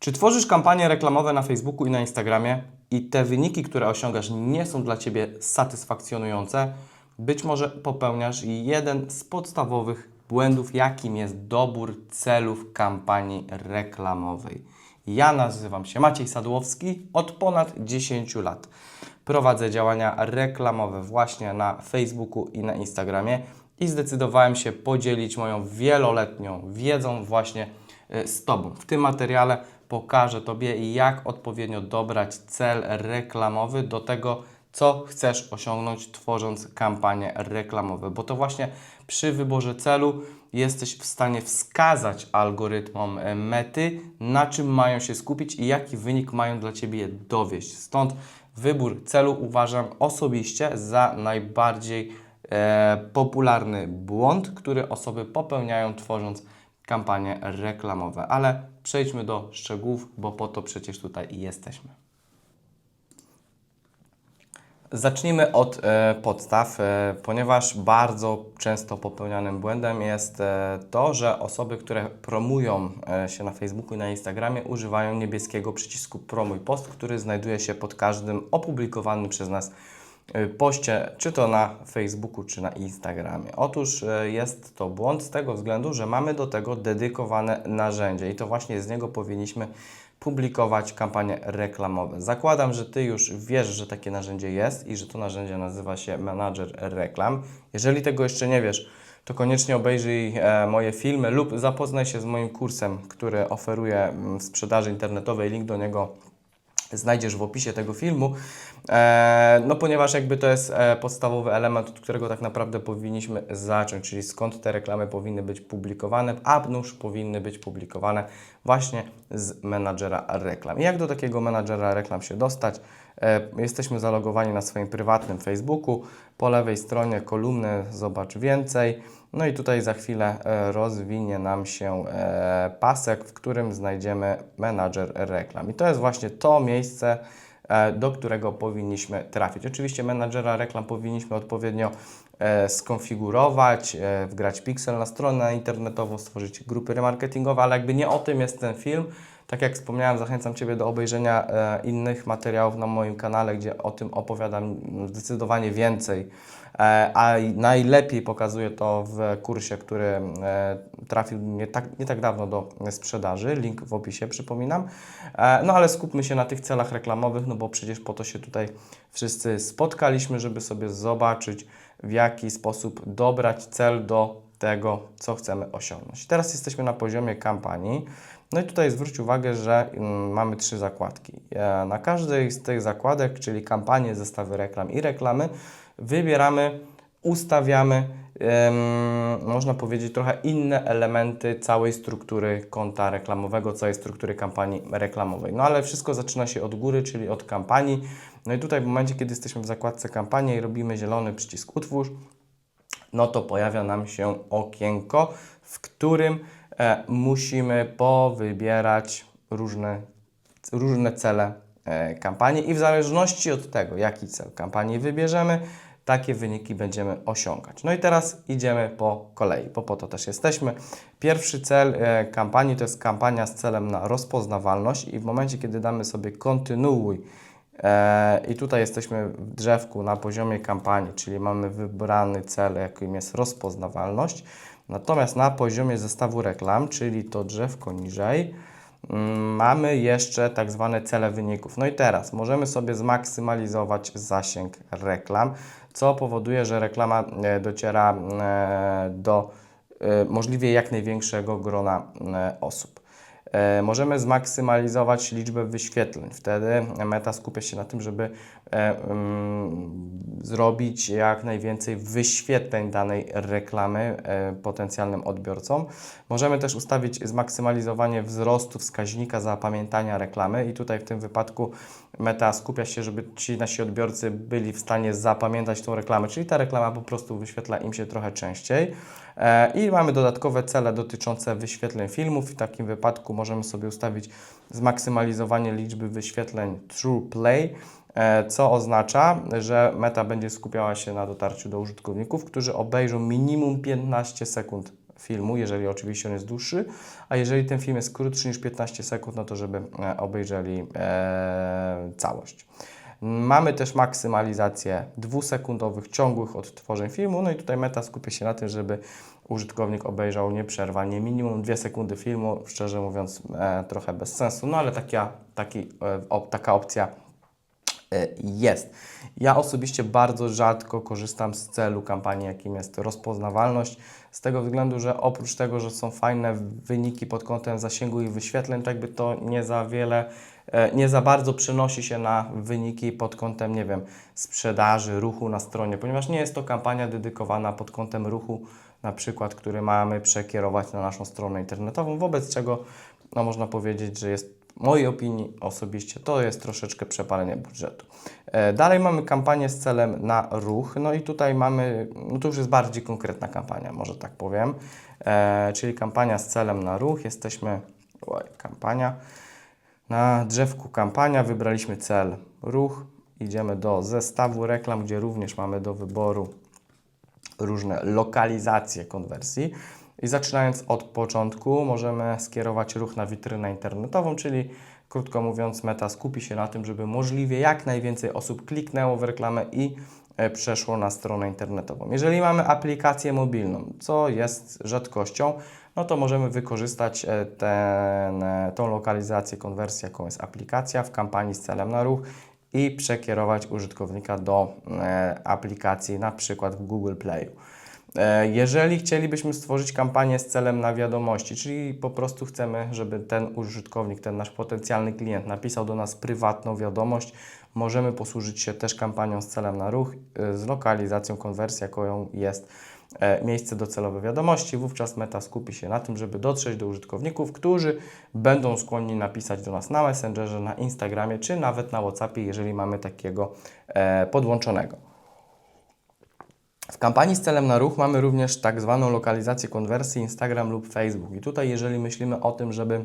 Czy tworzysz kampanie reklamowe na Facebooku i na Instagramie i te wyniki, które osiągasz, nie są dla Ciebie satysfakcjonujące? Być może popełniasz jeden z podstawowych błędów, jakim jest dobór celów kampanii reklamowej. Ja nazywam się Maciej Sadłowski, od ponad 10 lat prowadzę działania reklamowe właśnie na Facebooku i na Instagramie i zdecydowałem się podzielić moją wieloletnią wiedzą właśnie y, z Tobą. W tym materiale pokażę Tobie, jak odpowiednio dobrać cel reklamowy do tego, co chcesz osiągnąć, tworząc kampanie reklamowe, bo to właśnie przy wyborze celu jesteś w stanie wskazać algorytmom e, mety, na czym mają się skupić i jaki wynik mają dla Ciebie dowieść. Stąd wybór celu uważam osobiście za najbardziej e, popularny błąd, który osoby popełniają tworząc kampanie reklamowe. Ale przejdźmy do szczegółów, bo po to przecież tutaj jesteśmy. Zacznijmy od e, podstaw, e, ponieważ bardzo często popełnianym błędem jest e, to, że osoby, które promują e, się na Facebooku i na Instagramie, używają niebieskiego przycisku Promuj Post, który znajduje się pod każdym opublikowanym przez nas poście, czy to na Facebooku, czy na Instagramie. Otóż e, jest to błąd z tego względu, że mamy do tego dedykowane narzędzie i to właśnie z niego powinniśmy publikować kampanie reklamowe. Zakładam, że Ty już wiesz, że takie narzędzie jest i że to narzędzie nazywa się Manager Reklam. Jeżeli tego jeszcze nie wiesz, to koniecznie obejrzyj e, moje filmy lub zapoznaj się z moim kursem, który oferuję mm, sprzedaży internetowej. Link do niego znajdziesz w opisie tego filmu. E, no ponieważ jakby to jest e, podstawowy element, od którego tak naprawdę powinniśmy zacząć, czyli skąd te reklamy powinny być publikowane, a nuż powinny być publikowane właśnie z menadżera reklam. I jak do takiego menadżera reklam się dostać? E, jesteśmy zalogowani na swoim prywatnym Facebooku. Po lewej stronie kolumny Zobacz więcej. No i tutaj za chwilę e, rozwinie nam się e, pasek, w którym znajdziemy menadżer reklam. I to jest właśnie to miejsce, e, do którego powinniśmy trafić. Oczywiście menadżera reklam powinniśmy odpowiednio skonfigurować, wgrać pixel na stronę internetową, stworzyć grupy remarketingowe, ale jakby nie o tym jest ten film. Tak jak wspomniałem, zachęcam Ciebie do obejrzenia e, innych materiałów na moim kanale, gdzie o tym opowiadam zdecydowanie więcej. E, a najlepiej pokazuję to w kursie, który e, trafił nie tak, nie tak dawno do sprzedaży. Link w opisie, przypominam. No ale skupmy się na tych celach reklamowych, no bo przecież po to się tutaj wszyscy spotkaliśmy, żeby sobie zobaczyć, w jaki sposób dobrać cel do tego, co chcemy osiągnąć. Teraz jesteśmy na poziomie kampanii. No i tutaj zwróć uwagę, że mm, mamy trzy zakładki. E, Na każdej z tych zakładek, czyli kampanie, zestawy reklam i reklamy, wybieramy, ustawiamy, można powiedzieć, trochę inne elementy całej struktury konta reklamowego, całej struktury kampanii reklamowej. No ale wszystko zaczyna się od góry, czyli od kampanii. No i tutaj w momencie, kiedy jesteśmy w zakładce kampanii i robimy zielony przycisk utwórz, no to pojawia nam się okienko, w którym musimy powybierać różne, różne cele e, kampanii i w zależności od tego, jaki cel kampanii wybierzemy, takie wyniki będziemy osiągać. No i teraz idziemy po kolei, bo po to też jesteśmy. Pierwszy cel e, kampanii to jest kampania z celem na rozpoznawalność i w momencie, kiedy damy sobie kontynuuj E, I tutaj jesteśmy w drzewku na poziomie kampanii, czyli mamy wybrany cel, jakim jest rozpoznawalność. Natomiast na poziomie zestawu reklam, czyli to drzewko niżej, mm, mamy jeszcze tak zwane cele wyników. No i teraz możemy sobie zmaksymalizować zasięg reklam, co powoduje, że reklama e, dociera e, do e, możliwie jak największego grona osób. E, Możemy zmaksymalizować liczbę wyświetleń. Wtedy meta skupia się na tym, żeby e, mm, zrobić jak najwięcej wyświetleń danej reklamy e, potencjalnym odbiorcom. Możemy też ustawić zmaksymalizowanie wzrostu wskaźnika zapamiętania reklamy i tutaj w tym wypadku meta skupia się, żeby ci nasi odbiorcy byli w stanie zapamiętać tą reklamę, czyli ta reklama po prostu wyświetla im się trochę częściej. E, I mamy dodatkowe cele dotyczące wyświetleń filmów. W takim wypadku możemy sobie ustawić zmaksymalizowanie liczby wyświetleń True Play, e, co oznacza, że meta będzie skupiała się na dotarciu do użytkowników, którzy obejrzą minimum 15 sekund filmu, jeżeli oczywiście on jest dłuższy, a jeżeli ten film jest krótszy niż 15 sekund, no to żeby e, obejrzeli całość. Mamy też maksymalizację dwusekundowych, ciągłych odtworzeń filmu, no i tutaj meta skupia się na tym, żeby użytkownik obejrzał nieprzerwanie minimum 2 sekundy filmu, szczerze mówiąc e, trochę bez sensu, no ale taka, taki, e, op, taka opcja jest. Ja osobiście bardzo rzadko korzystam z celu kampanii, jakim jest rozpoznawalność, z tego względu, że oprócz tego, że są fajne wyniki pod kątem zasięgu i wyświetleń, to jakby to nie za wiele, e, nie za bardzo przenosi się na wyniki pod kątem, nie wiem, sprzedaży, ruchu na stronie, ponieważ nie jest to kampania dedykowana pod kątem ruchu, na przykład, który mamy przekierować na naszą stronę internetową, wobec czego no, można powiedzieć, że jest mojej opinii osobiście to jest troszeczkę przepalenie budżetu. E, Dalej mamy kampanię z celem na ruch, no i tutaj mamy, no to już jest bardziej konkretna kampania, może tak powiem, e, czyli kampania z celem na ruch. Jesteśmy, oj, kampania, na drzewku kampania wybraliśmy cel ruch, idziemy do zestawu reklam, gdzie również mamy do wyboru różne lokalizacje konwersji. I zaczynając od początku, możemy skierować ruch na witrynę internetową, czyli krótko mówiąc, meta skupi się na tym, żeby możliwie jak najwięcej osób kliknęło w reklamę i e, przeszło na stronę internetową. Jeżeli mamy aplikację mobilną, co jest rzadkością, no to możemy wykorzystać e, ten, e, tą lokalizację konwersji, jaką jest aplikacja w kampanii z celem na ruch i przekierować użytkownika do aplikacji na przykład w Google Playu. E, Jeżeli chcielibyśmy stworzyć kampanię z celem na wiadomości, czyli po prostu chcemy, żeby ten użytkownik, ten nasz potencjalny klient napisał do nas prywatną wiadomość, możemy posłużyć się też kampanią z celem na ruch, e, z lokalizacją konwersji, jaką jest e, miejsce docelowe wiadomości. Wówczas meta skupi się na tym, żeby dotrzeć do użytkowników, którzy będą skłonni napisać do nas na Messengerze, na Instagramie, czy nawet na WhatsAppie, jeżeli mamy takiego podłączonego. W kampanii z celem na ruch mamy również tak zwaną lokalizację konwersji Instagram lub Facebook. I tutaj, jeżeli myślimy o tym, żeby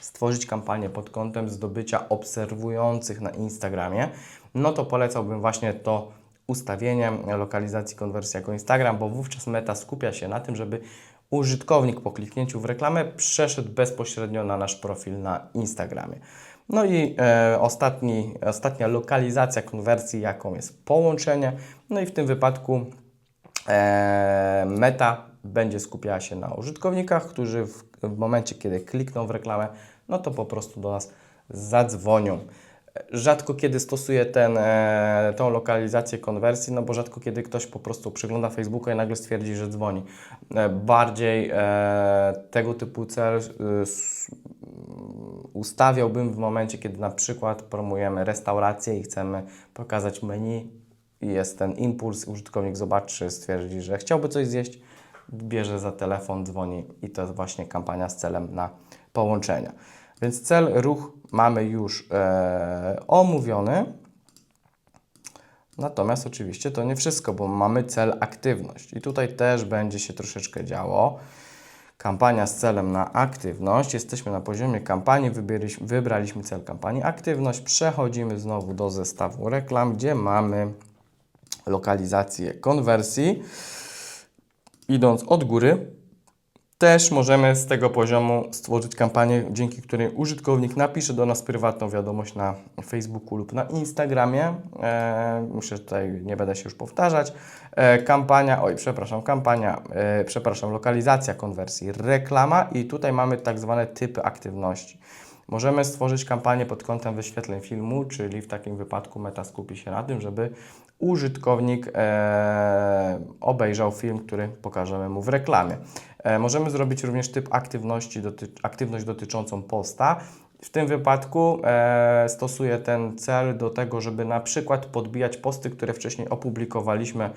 stworzyć kampanię pod kątem zdobycia obserwujących na Instagramie, no to polecałbym właśnie to ustawienie lokalizacji konwersji jako Instagram, bo wówczas meta skupia się na tym, żeby użytkownik po kliknięciu w reklamę przeszedł bezpośrednio na nasz profil na Instagramie. No i e, ostatni, ostatnia lokalizacja konwersji, jaką jest połączenie. No i w tym wypadku meta będzie skupiała się na użytkownikach, którzy w, w momencie, kiedy klikną w reklamę, no to po prostu do nas zadzwonią. Rzadko kiedy stosuję ten, e, tą lokalizację konwersji, no bo rzadko kiedy ktoś po prostu przegląda Facebooka i nagle stwierdzi, że dzwoni. E, bardziej e, tego typu cel e, ustawiałbym w momencie, kiedy na przykład promujemy restaurację i chcemy pokazać menu jest ten impuls, użytkownik zobaczy, stwierdzi, że chciałby coś zjeść, bierze za telefon, dzwoni i to jest właśnie kampania z celem na połączenia. Więc cel, ruch mamy już e, omówiony. Natomiast oczywiście to nie wszystko, bo mamy cel aktywność i tutaj też będzie się troszeczkę działo. Kampania z celem na aktywność. Jesteśmy na poziomie kampanii, wybraliśmy, cel kampanii aktywność. Przechodzimy znowu do zestawu reklam, gdzie mamy lokalizację konwersji. Idąc od góry, też możemy z tego poziomu stworzyć kampanię, dzięki której użytkownik napisze do nas prywatną wiadomość na Facebooku lub na Instagramie. E, muszę tutaj, nie będę się już powtarzać. E, kampania, oj, przepraszam, kampania, e, przepraszam, lokalizacja konwersji, reklama i tutaj mamy tak zwane typy aktywności. Możemy stworzyć kampanię pod kątem wyświetleń filmu, czyli w takim wypadku meta skupi się na tym, żeby użytkownik e, obejrzał film, który pokażemy mu w reklamie. E, możemy zrobić również typ aktywności, doty, aktywność dotyczącą posta. W tym wypadku e, stosuję ten cel do tego, żeby na przykład podbijać posty, które wcześniej opublikowaliśmy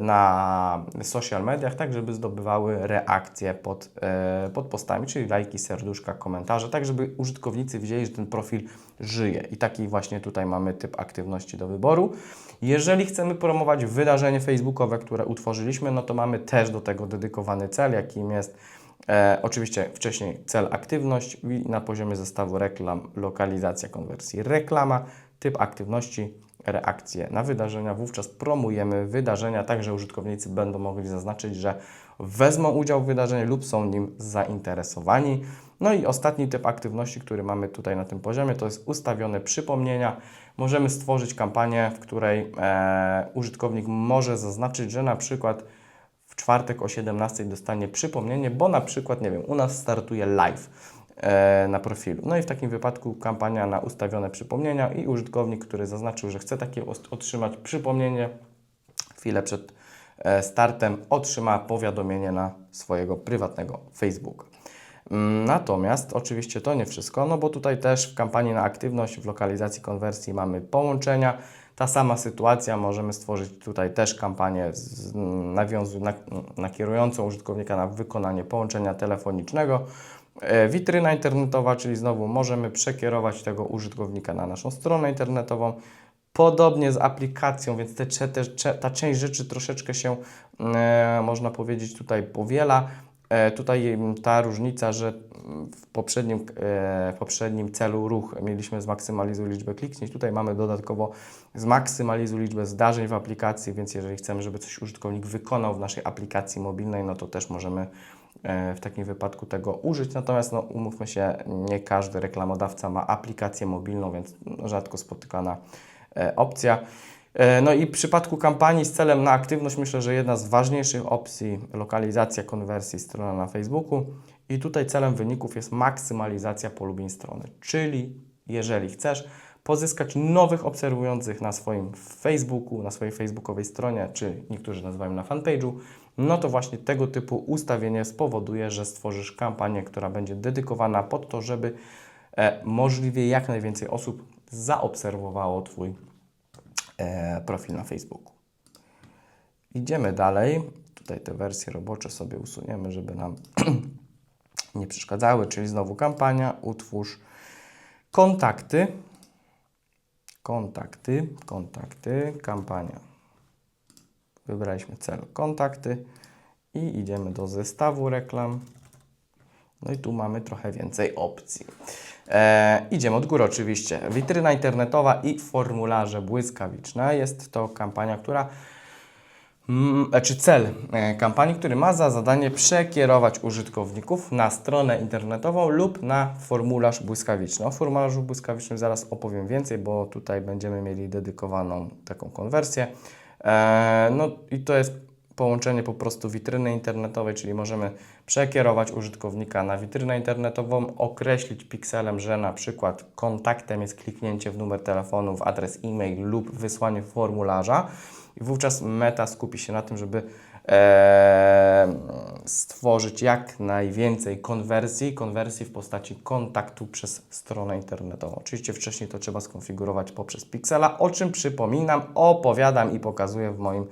na social mediach, tak żeby zdobywały reakcje pod, e, pod postami, czyli lajki, serduszka, komentarze, tak żeby użytkownicy wiedzieli, że ten profil żyje. I taki właśnie tutaj mamy typ aktywności do wyboru. Jeżeli chcemy promować wydarzenie facebookowe, które utworzyliśmy, no to mamy też do tego dedykowany cel, jakim jest E, oczywiście wcześniej cel aktywność i na poziomie zestawu reklam lokalizacja konwersji reklama, typ aktywności, reakcje na wydarzenia. Wówczas promujemy wydarzenia, tak że użytkownicy będą mogli zaznaczyć, że wezmą udział w wydarzeniu lub są nim zainteresowani. No i ostatni typ aktywności, który mamy tutaj na tym poziomie, to jest ustawione przypomnienia. Możemy stworzyć kampanię, w której e, użytkownik może zaznaczyć, że na przykład w czwartek o 17 dostanie przypomnienie, bo na przykład, nie wiem, u nas startuje live na profilu. No i w takim wypadku kampania na ustawione przypomnienia i użytkownik, który zaznaczył, że chce takie otrzymać przypomnienie chwilę przed e, startem, otrzyma powiadomienie na swojego prywatnego Facebooka. Mm, Natomiast oczywiście to nie wszystko, no bo tutaj też w kampanii na aktywność w lokalizacji konwersji mamy połączenia. Ta sama sytuacja, możemy stworzyć tutaj też kampanię z, nawiązu, na, nakierującą użytkownika na wykonanie połączenia telefonicznego. E, Witryna internetowa, czyli znowu możemy przekierować tego użytkownika na naszą stronę internetową. Podobnie z aplikacją, więc te, te, ta część rzeczy troszeczkę się, e, można powiedzieć, tutaj powiela. E, tutaj mm, ta różnica, że mm, w poprzednim, e, w poprzednim celu ruch mieliśmy zmaksymalizuj liczbę kliknięć, tutaj mamy dodatkowo zmaksymalizuj liczbę zdarzeń w aplikacji, więc jeżeli chcemy, żeby coś użytkownik wykonał w naszej aplikacji mobilnej, no to też możemy w takim wypadku tego użyć. Natomiast no, umówmy się, nie każdy reklamodawca ma aplikację mobilną, więc no, rzadko spotykana e, opcja. E, No i w przypadku kampanii z celem na aktywność myślę, że jedna z ważniejszych opcji lokalizacja konwersji strona na Facebooku i tutaj celem wyników jest maksymalizacja polubień strony, czyli jeżeli chcesz pozyskać nowych obserwujących na swoim Facebooku, na swojej facebookowej stronie, czy niektórzy nazywają na fanpage'u, no to właśnie tego typu ustawienie spowoduje, że stworzysz kampanię, która będzie dedykowana pod to, żeby e, możliwie jak najwięcej osób zaobserwowało Twój e, profil na Facebooku. Idziemy dalej. Tutaj te wersje robocze sobie usuniemy, żeby nam nie przeszkadzały, czyli znowu kampania, utwórz kontakty, kontakty, kontakty, kampania. Wybraliśmy cel kontakty i idziemy do zestawu reklam. No i tu mamy trochę więcej opcji. E, idziemy od góry oczywiście. Witryna internetowa i formularze błyskawiczne. Jest to kampania, która Mm, czy cel e, kampanii, który ma za zadanie przekierować użytkowników na stronę internetową lub na formularz błyskawiczny. O formularzu błyskawicznym zaraz opowiem więcej, bo tutaj będziemy mieli dedykowaną taką konwersję. E, no i to jest połączenie po prostu witryny internetowej, czyli możemy przekierować użytkownika na witrynę internetową, określić pikselem, że na przykład kontaktem jest kliknięcie w numer telefonu, w adres e-mail lub wysłanie formularza. I wówczas meta skupi się na tym, żeby stworzyć jak najwięcej konwersji, konwersji w postaci kontaktu przez stronę internetową. Oczywiście wcześniej to trzeba skonfigurować poprzez Pixela, o czym przypominam, opowiadam i pokazuję w moim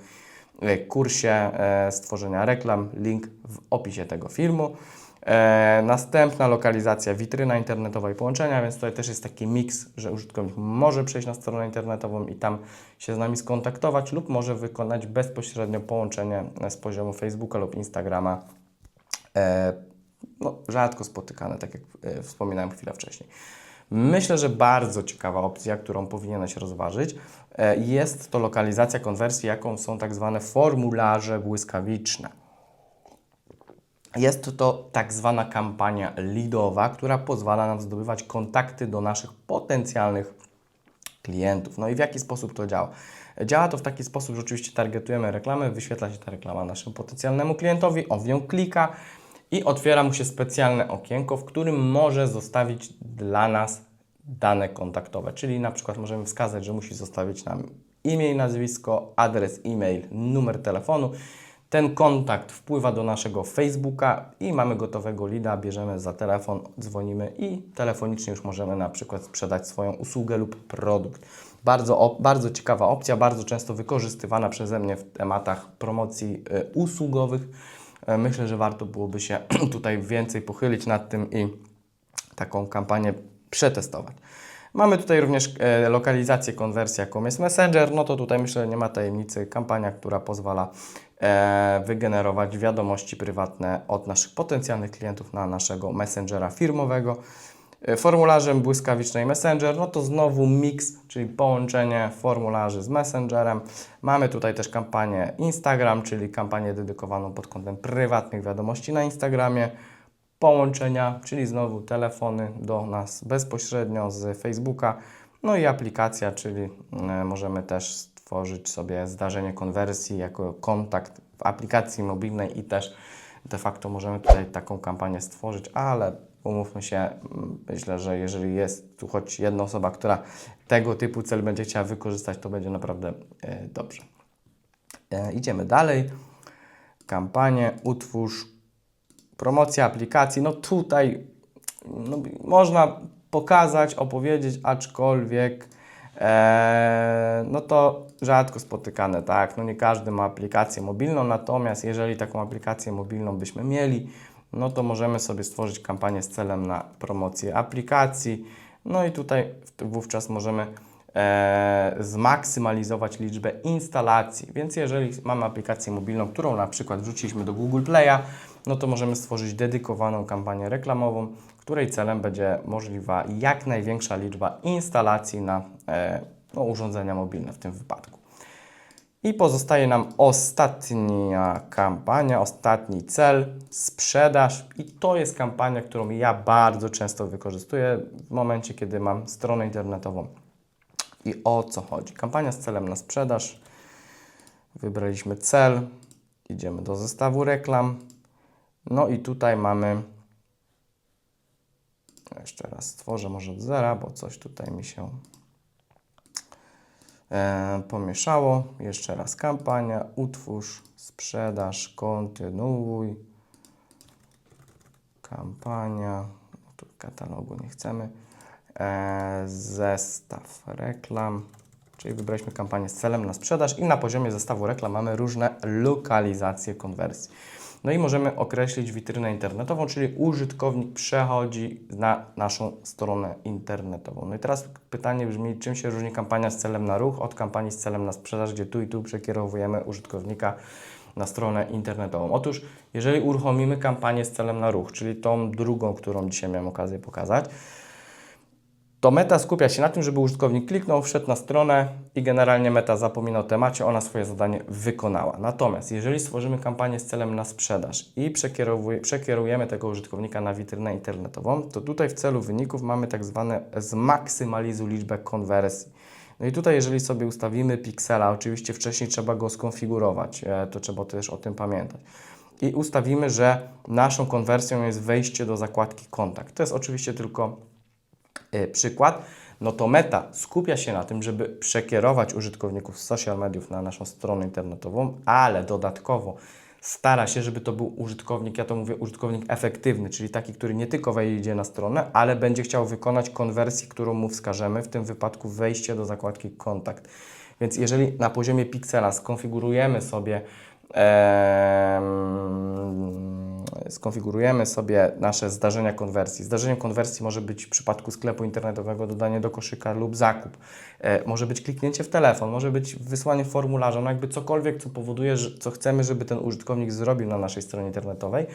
kursie e, stworzenia reklam. Link w opisie tego filmu. E, następna lokalizacja witryna internetowa i połączenia, więc tutaj też jest taki miks, że użytkownik może przejść na stronę internetową i tam się z nami skontaktować lub może wykonać bezpośrednio połączenie z poziomu Facebooka lub Instagrama. E, no, rzadko spotykane, tak jak e, wspominałem chwilę wcześniej. Myślę, że bardzo ciekawa opcja, którą powinieneś rozważyć, e, jest to lokalizacja konwersji, jaką są tak zwane formularze błyskawiczne. Jest to tak zwana kampania leadowa, która pozwala nam zdobywać kontakty do naszych potencjalnych klientów. No i w jaki sposób to działa? Działa to w taki sposób, że oczywiście targetujemy reklamę, wyświetla się ta reklama naszemu potencjalnemu klientowi, on w nią klika i otwiera mu się specjalne okienko, w którym może zostawić dla nas dane kontaktowe. Czyli na przykład możemy wskazać, że musi zostawić nam imię i nazwisko, adres e-mail, numer telefonu. Ten kontakt wpływa do naszego Facebooka i mamy gotowego leada, bierzemy za telefon, dzwonimy i telefonicznie już możemy na przykład sprzedać swoją usługę lub produkt. Bardzo, bardzo ciekawa opcja, bardzo często wykorzystywana przeze mnie w tematach promocji y, usługowych. E, Myślę, że warto byłoby się tutaj więcej pochylić nad tym i taką kampanię przetestować. Mamy tutaj również e, lokalizację konwersji, jaką jest Messenger. No to tutaj myślę, że nie ma tajemnicy. Kampania, która pozwala e, wygenerować wiadomości prywatne od naszych potencjalnych klientów na naszego messengera firmowego. E, Formularzem błyskawicznej Messenger, no to znowu mix, czyli połączenie formularzy z Messengerem. Mamy tutaj też kampanię Instagram, czyli kampanię dedykowaną pod kątem prywatnych wiadomości na Instagramie. Połączenia, czyli znowu telefony do nas bezpośrednio z Facebooka. No i aplikacja, czyli e, możemy też stworzyć sobie zdarzenie konwersji jako kontakt w aplikacji mobilnej i też de facto możemy tutaj taką kampanię stworzyć, ale umówmy się, myślę, że jeżeli jest tu choć jedna osoba, która tego typu cel będzie chciała wykorzystać, to będzie naprawdę e, dobrze. E, idziemy dalej. Kampanię, utwórz, promocja aplikacji. No tutaj no, można pokazać, opowiedzieć, aczkolwiek e, no to rzadko spotykane, tak? No nie każdy ma aplikację mobilną, natomiast jeżeli taką aplikację mobilną byśmy mieli, no to możemy sobie stworzyć kampanię z celem na promocję aplikacji. No i tutaj wówczas możemy e, zmaksymalizować liczbę instalacji. Więc jeżeli mamy aplikację mobilną, którą na przykład wrzuciliśmy do Google Play'a, no to możemy stworzyć dedykowaną kampanię reklamową, której celem będzie możliwa jak największa liczba instalacji na e, no, urządzenia mobilne w tym wypadku. I pozostaje nam ostatnia kampania, ostatni cel, sprzedaż. I to jest kampania, którą ja bardzo często wykorzystuję w momencie, kiedy mam stronę internetową. I o co chodzi? Kampania z celem na sprzedaż. Wybraliśmy cel, idziemy do zestawu reklam. No i tutaj mamy. Jeszcze raz stworzę może od zera, bo coś tutaj mi się pomieszało. Jeszcze raz kampania, utwórz, sprzedaż, kontynuuj. Kampania, tu katalogu nie chcemy. E, zestaw reklam, czyli wybraliśmy kampanię z celem na sprzedaż i na poziomie zestawu reklam mamy różne lokalizacje konwersji. No i możemy określić witrynę internetową, czyli użytkownik przechodzi na naszą stronę internetową. No i teraz pytanie brzmi, czym się różni kampania z celem na ruch od kampanii z celem na sprzedaż, gdzie tu i tu przekierowujemy użytkownika na stronę internetową. Otóż, jeżeli uruchomimy kampanię z celem na ruch, czyli tą drugą, którą dzisiaj miałem okazję pokazać, to meta skupia się na tym, żeby użytkownik kliknął, wszedł na stronę i generalnie meta zapomina o temacie, ona swoje zadanie wykonała. Natomiast jeżeli stworzymy kampanię z celem na sprzedaż i przekierujemy tego użytkownika na witrynę internetową, to tutaj w celu wyników mamy tak zwane zmaksymalizuj liczbę konwersji. No i tutaj, jeżeli sobie ustawimy piksela, oczywiście wcześniej trzeba go skonfigurować, e, to trzeba też o tym pamiętać. I ustawimy, że naszą konwersją jest wejście do zakładki kontakt. To jest oczywiście tylko przykład, no to Meta skupia się na tym, żeby przekierować użytkowników z social mediów na naszą stronę internetową, ale dodatkowo stara się, żeby to był użytkownik, ja to mówię użytkownik efektywny, czyli taki, który nie tylko wejdzie na stronę, ale będzie chciał wykonać konwersję, którą mu wskażemy, w tym wypadku wejście do zakładki kontakt. Więc jeżeli na poziomie piksela skonfigurujemy sobie skonfigurujemy sobie nasze zdarzenia konwersji. Zdarzeniem konwersji może być w przypadku sklepu internetowego dodanie do koszyka lub zakup. E, może być kliknięcie w telefon, może być wysłanie formularza, no jakby cokolwiek, co powoduje, co chcemy, żeby ten użytkownik zrobił na naszej stronie internetowej.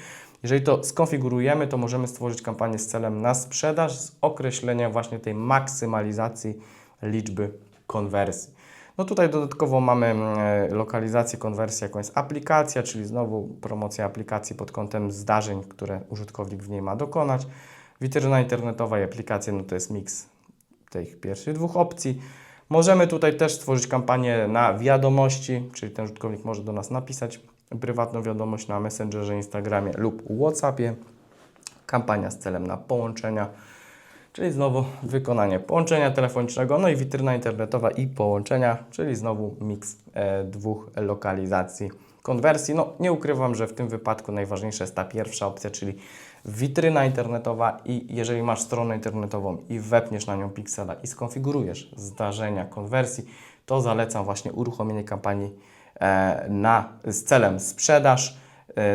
Jeżeli to skonfigurujemy, to możemy stworzyć kampanię z celem na sprzedaż z określeniem właśnie tej maksymalizacji liczby konwersji. No tutaj dodatkowo mamy mm, e, lokalizację konwersji, jaką jest aplikacja, czyli znowu promocja aplikacji pod kątem zdarzeń, które użytkownik w niej ma dokonać. Witryna internetowa i aplikacja, no to jest miks tych pierwszych dwóch opcji. Możemy tutaj też stworzyć kampanię na wiadomości, czyli ten użytkownik może do nas napisać prywatną wiadomość na Messengerze, Instagramie lub WhatsAppie. Kampania z celem na połączenia, czyli znowu wykonanie połączenia telefonicznego, no i witryna internetowa i połączenia, czyli znowu miks e, dwóch lokalizacji konwersji. No nie ukrywam, że w tym wypadku najważniejsza jest ta pierwsza opcja, czyli witryna internetowa i jeżeli masz stronę internetową i wepniesz na nią piksela i skonfigurujesz zdarzenia konwersji, to zalecam właśnie uruchomienie kampanii e, na, z celem sprzedaż,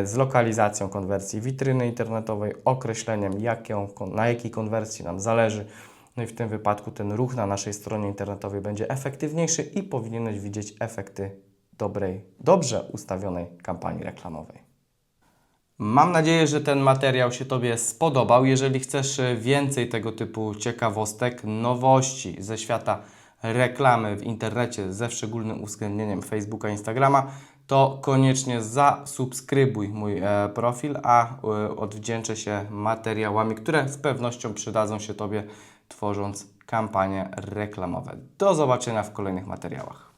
z lokalizacją konwersji witryny internetowej, określeniem jaką, na jakiej konwersji nam zależy. No i w tym wypadku ten ruch na naszej stronie internetowej będzie efektywniejszy i powinieneś widzieć efekty dobrej, dobrze ustawionej kampanii reklamowej. Mam nadzieję, że ten materiał się Tobie spodobał. Jeżeli chcesz e, więcej tego typu ciekawostek, nowości ze świata reklamy w internecie ze szczególnym uwzględnieniem Facebooka, Instagrama, to koniecznie zasubskrybuj mój e, profil, a e, odwdzięczę się materiałami, które z pewnością przydadzą się Tobie tworząc kampanie reklamowe. Do zobaczenia w kolejnych materiałach.